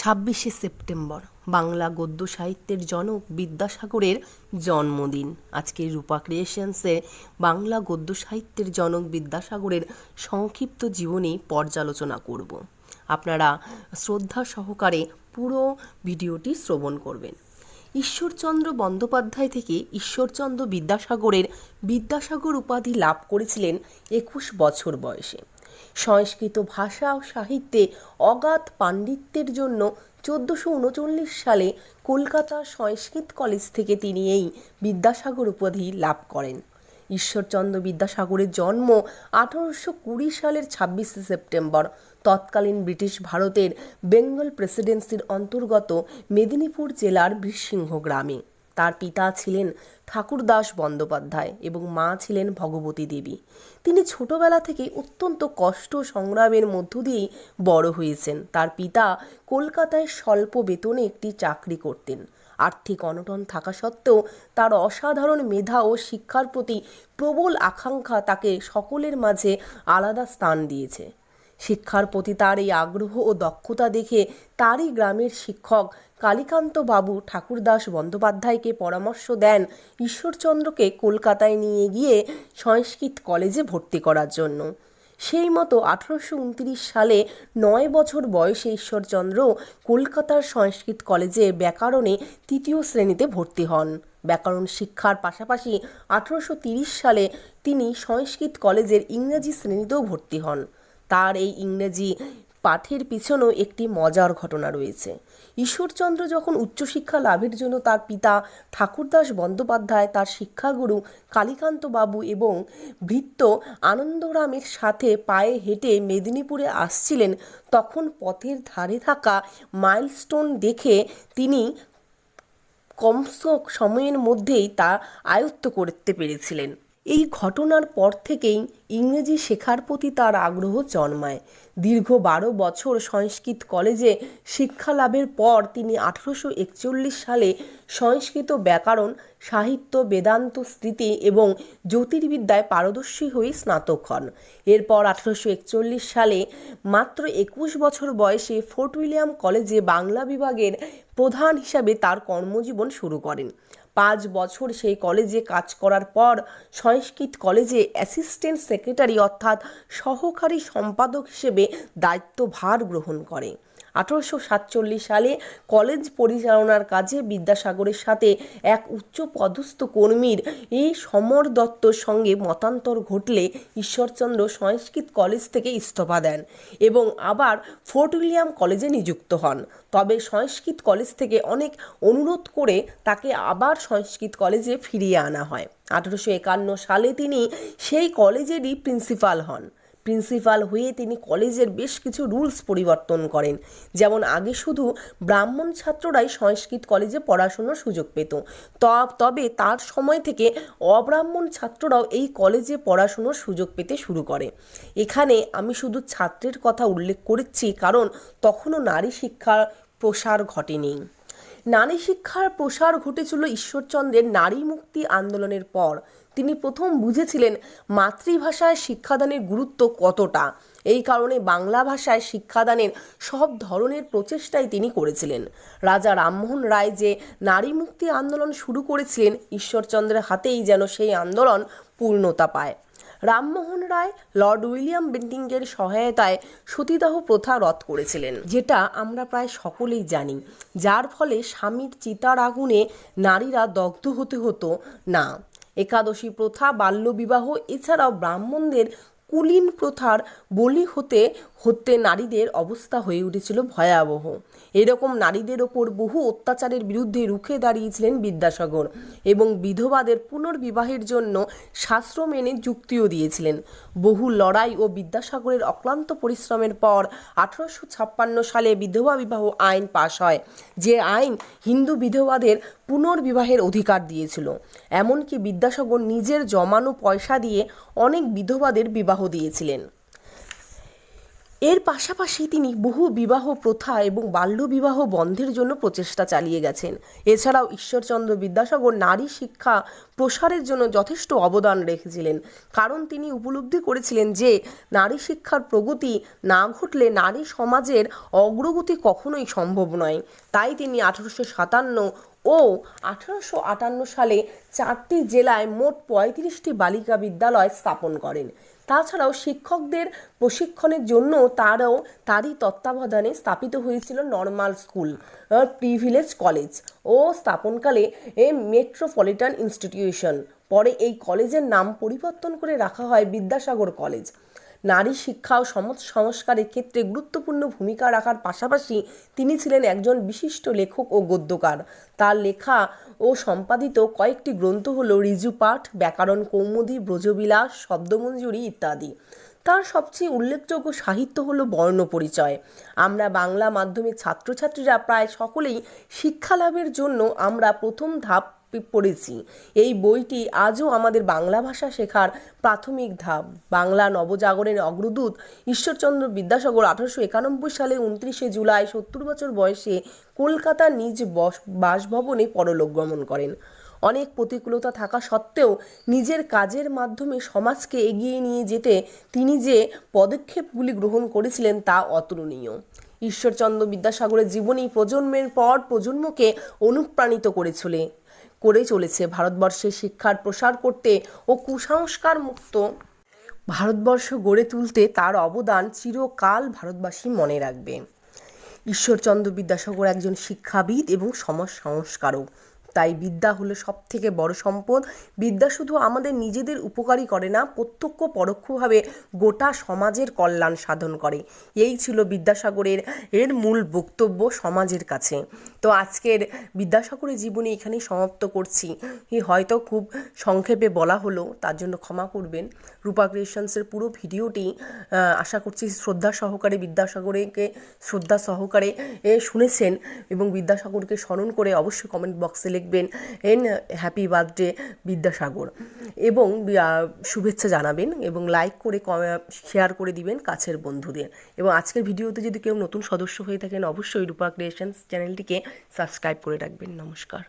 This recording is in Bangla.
ছাব্বিশে সেপ্টেম্বর, বাংলা গদ্য সাহিত্যের জনক বিদ্যাসাগরের জন্মদিন। আজকে রূপা ক্রিয়েশনসে বাংলা গদ্য সাহিত্যের জনক বিদ্যাসাগরের সংক্ষিপ্ত জীবনী পর্যালোচনা করব। আপনারা শ্রদ্ধা সহকারে পুরো ভিডিওটি শ্রবণ করবেন। ঈশ্বরচন্দ্র বন্দ্যোপাধ্যায় থেকে ঈশ্বরচন্দ্র বিদ্যাসাগরের বিদ্যাসাগর উপাধি লাভ করেছিলেন একুশ বছর বয়সে। সংস্কৃত ভাষা ও সাহিত্যে অগাধ পাণ্ডিত্যের জন্য চোদ্দোশো উনচল্লিশ সালে কলকাতা সংস্কৃত কলেজ থেকে তিনি এই বিদ্যাসাগর উপাধি লাভ করেন। ঈশ্বরচন্দ্র বিদ্যাসাগরের জন্ম আঠারোশো কুড়ি সালের ছাব্বিশে সেপ্টেম্বর। তৎকালীন ব্রিটিশ ভারতের বেঙ্গল প্রেসিডেন্সির অন্তর্গত মেদিনীপুর জেলার বীরসিংহ গ্রামে। তার পিতা ছিলেন ঠাকুরদাস বন্দ্যোপাধ্যায় এবং মা ছিলেন ভগবতী দেবী। তিনি ছোটবেলা থেকে অত্যন্ত কষ্ট সংগ্রামের মধ্য দিয়েই বড় হয়েছেন। তার পিতা কলকাতায় স্বল্প বেতনে একটি চাকরি করতেন। আর্থিক অনটন থাকা সত্ত্বেও তার অসাধারণ মেধা ও শিক্ষার প্রতি প্রবল আকাঙ্ক্ষা তাকে সকলের মাঝে আলাদা স্থান দিয়েছে। শিক্ষার প্রতি তার এই আগ্রহ ও দক্ষতা দেখে তারই গ্রামের শিক্ষক কালীকান্ত বাবু ঠাকুরদাস বন্দ্যোপাধ্যায়কে পরামর্শ দেন ঈশ্বরচন্দ্রকে কলকাতায় নিয়ে গিয়ে সংস্কৃত কলেজে ভর্তি করার জন্য। সেই মতো আঠারোশো উনত্রিশ সালে নয় বছর বয়সে ঈশ্বরচন্দ্র কলকাতার সংস্কৃত কলেজে ব্যাকরণে তৃতীয় শ্রেণীতে ভর্তি হন। ব্যাকরণ শিক্ষার পাশাপাশি আঠারোশো সালে তিনি সংস্কৃত কলেজের ইংরেজি শ্রেণীতেও ভর্তি হন। তার এই ইংরেজি পাঠের পিছনেও একটি মজার ঘটনা রয়েছে। ঈশ্বরচন্দ্র যখন উচ্চশিক্ষা লাভের জন্য তার পিতা ঠাকুরদাস বন্দ্যোপাধ্যায়, তার শিক্ষাগুরু কালীকান্ত বাবু এবং ভৃত্য আনন্দরামের সাথে পায়ে হেঁটে মেদিনীপুরে আসছিলেন, তখন পথের ধারে থাকা মাইলস্টোন দেখে তিনি কম স- সময়ের মধ্যেই তা আয়ত্ত করতে পেরেছিলেন। এই ঘটনার পর থেকেই ইংরেজি শেখার প্রতি তার আগ্রহ জন্মায়। দীর্ঘ বারো বছর সংস্কৃত কলেজে শিক্ষা লাভের পর তিনি আঠারোশো একচল্লিশ সালে সংস্কৃত ব্যাকরণ, সাহিত্য, বেদান্ত স্মৃতি এবং জ্যোতির্বিদ্যায় পারদর্শী হয়ে স্নাতক হন। এরপর আঠারোশো একচল্লিশ সালে মাত্র একুশ বছর বয়সে ফোর্ট উইলিয়াম কলেজে বাংলা বিভাগের প্রধান হিসাবে তার কর্মজীবন শুরু করেন। পাঁচ বছর সেই কলেজে কাজ করার পর সংস্কৃত কলেজে অ্যাসিস্ট্যান্ট সেক্রেটারি অর্থাৎ সহকারী সম্পাদক হিসেবে দায়িত্বভার গ্রহণ করে। আঠারোশো সাতচল্লিশ সালে কলেজ পরিচালনার কাজে বিদ্যাসাগরের সাথে এক উচ্চ পদস্থ কর্মীর এই সমর দত্তর সঙ্গে মতান্তর ঘটলে ঈশ্বরচন্দ্র সংস্কৃত কলেজ থেকে ইস্তফা দেন এবং আবার ফোর্ট উইলিয়াম কলেজে নিযুক্ত হন। তবে সংস্কৃত কলেজ থেকে অনেক অনুরোধ করে তাকে আবার সংস্কৃত কলেজে ফিরিয়ে আনা হয়। আঠারোশো একান্ন সালে তিনি সেই কলেজেরই প্রিন্সিপাল হন। প্রিন্সিপাল হয়ে তিনি কলেজের বেশ কিছু রুলস পরিবর্তন করেন। যেমন আগে শুধু ব্রাহ্মণ ছাত্ররাই সংস্কৃত কলেজে পড়াশোনার সুযোগ পেত। তবে তার সময় থেকে অব্রাহ্মণ ছাত্ররাও এই কলেজে পড়াশোনার সুযোগ পেতে শুরু করে। এখানে আমি শুধু ছাত্রের কথা উল্লেখ করেছি, কারণ তখনও নারী শিক্ষার প্রসার ঘটেনি। নারী শিক্ষার প্রসার ঘটেছিল ঈশ্বরচন্দ্রের নারী মুক্তি আন্দোলনের পর। তিনি প্রথম বুঝেছিলেন মাতৃভাষায় শিক্ষাদানের গুরুত্ব কতটা। এই কারণে বাংলা ভাষায় শিক্ষাদানের সব ধরনের প্রচেষ্টাই তিনি করেছিলেন। রাজা রামমোহন রায় যে নারী মুক্তি আন্দোলন শুরু করেছিলেন, ঈশ্বরচন্দ্রের হাতেই যেন সেই আন্দোলন পূর্ণতা পায়। রামমোহন রায় লর্ড উইলিয়াম বেন্টিংয়ের সহায়তায় সতীদাহ প্রথা রদ করেছিলেন, যেটা আমরা প্রায় সকলেই জানি। যার ফলে স্বামীর চিতার আগুনে নারীরা দগ্ধ হতে হতো না। একাদশী প্রথা বাল্যবিবাহ এছাড়াও ব্রাহ্মণদের কুলীন প্রথার বলি হতে হতে নারীদের অবস্থা হয়ে উঠেছিল ভয়াবহ। এরকম নারীদের ওপর বহু অত্যাচারের বিরুদ্ধে রুখে দাঁড়িয়েছিলেন বিদ্যাসাগর এবং বিধবাদের পুনর্বিবাহের জন্য শাস্ত্র মেনে যুক্তিও দিয়েছিলেন। বহু লড়াই ও বিদ্যাসাগরের অক্লান্ত পরিশ্রমের পর আঠারোশো ছাপ্পান্ন সালে বিধবা বিবাহ আইন পাশ হয়। যে আইন হিন্দু বিধবাদের পুনর্বিবাহের অধিকার দিয়েছিল। এমনকি বিদ্যাসাগর নিজের জমানো পয়সা দিয়ে অনেক বিধবাদের বিবাহ দিয়েছিলেন। এর পাশাপাশি তিনি বহু বিবাহ প্রথা এবং বাল্যবিবাহ বন্ধের জন্য প্রচেষ্টা চালিয়ে গেছেন। এছাড়াও ঈশ্বরচন্দ্র বিদ্যাসাগর নারী শিক্ষা প্রসারের জন্য যথেষ্ট অবদান রেখেছিলেন। কারণ তিনি উপলব্ধি করেছিলেন যে, নারী শিক্ষার প্রগতি না ঘটলে নারী সমাজের অগ্রগতি কখনোই সম্ভব নয়। তাই তিনি আঠারোশো সাতান্ন ও আঠারোশো আটান্ন সালে চারটি জেলায় মোট পঁয়ত্রিশটি বালিকা বিদ্যালয় স্থাপন করেন। তাছাড়াও শিক্ষকদের প্রশিক্ষণের জন্য তারও তারই তত্ত্বাবধানে স্থাপিত হয়েছিল নর্মাল স্কুল প্রিভিলেজ কলেজ ও স্থাপনকালে এ মেট্রোপলিটন ইনস্টিটিউশন। পরে এই কলেজের নাম পরিবর্তন করে রাখা হয় বিদ্যাসাগর কলেজ। নারী শিক্ষা ও সমাজ সংস্কারের ক্ষেত্রে গুরুত্বপূর্ণ ভূমিকা রাখার পাশাপাশি তিনি ছিলেন একজন বিশিষ্ট লেখক ও গদ্যকার। তার লেখা ও সম্পাদিত কয়েকটি গ্রন্থ হল ঋজুপাঠ ব্যাকরণ কৌমুদী, ব্রজবিলাস, শব্দমঞ্জুরি ইত্যাদি। তার সবচেয়ে উল্লেখযোগ্য সাহিত্য হলো বর্ণপরিচয় আমরা বাংলা মাধ্যমিক ছাত্রছাত্রীরা প্রায় সকলেই শিক্ষালাভের জন্য আমরা প্রথম ধাপ পড়েছি। এই বইটি আজও আমাদের বাংলা ভাষা শেখার প্রাথমিক ধাপ। বাংলা নবজাগরণের অগ্রদূত ঈশ্বরচন্দ্র বিদ্যাসাগর আঠারোশো একানব্বই সালে উনত্রিশে জুলাই সত্তর বছর বয়সে কলকাতার নিজ বস- বাসভবনে পরলোক গমন করেন। অনেক প্রতিকূলতা থাকা সত্ত্বেও নিজের কাজের মাধ্যমে সমাজকে এগিয়ে নিয়ে যেতে তিনি যে পদক্ষেপগুলি গ্রহণ করেছিলেন তা অতুলনীয়। ঈশ্বরচন্দ্র বিদ্যাসাগরের জীবনী প্রজন্মের পর প্রজন্মকে অনুপ্রাণিত করেছিল। করে চলেছে। ভারতবর্ষে শিক্ষার প্রসার করতে ও কুসংস্কার মুক্ত ভারতবর্ষ গড়ে তুলতে তার অবদান চিরকাল ভারতবাসী মনে রাখবে। ঈশ্বরচন্দ্র বিদ্যাসাগর একজন শিক্ষাবিদ এবং সমাজ সংস্কারক। তাই বিদ্যা হলো সব থেকে বড় সম্পদ। বিদ্যা শুধু আমাদের নিজেদের উপকারই করে না, প্রত্যক্ষ পরোক্ষভাবে গোটা সমাজের কল্যাণ সাধন করে। এই ছিল বিদ্যাসাগরের, এর মূল বক্তব্য সমাজের কাছে। তো আজকের বিদ্যাসাগরের জীবনী এখানে সমাপ্ত করছি। হয়তো খুব সংক্ষেপে বলা হলো, তার জন্য ক্ষমা করবেন। রূপা ক্রিয়েশনসের পুরো ভিডিওটি আশা করছি শ্রদ্ধা সহকারে বিদ্যাসাগরকে শ্রদ্ধা সহকারে শুনেছেন এবং বিদ্যাসাগরকে স্মরণ করে অবশ্যই কমেন্ট বক্সে লিখবেন এন হ্যাপি বার্থডে বিদ্যাসাগর। এবং শুভেচ্ছা জানাবেন এবং লাইক করে শেয়ার করে দিবেন কাছের বন্ধুদের। এবং আজকের ভিডিওতে যদি কেউ নতুন সদস্য হয়ে থাকেন, অবশ্যই রূপা ক্রিয়েশনস চ্যানেলটিকে সাবস্ক্রাইব করে রাখবেন। নমস্কার।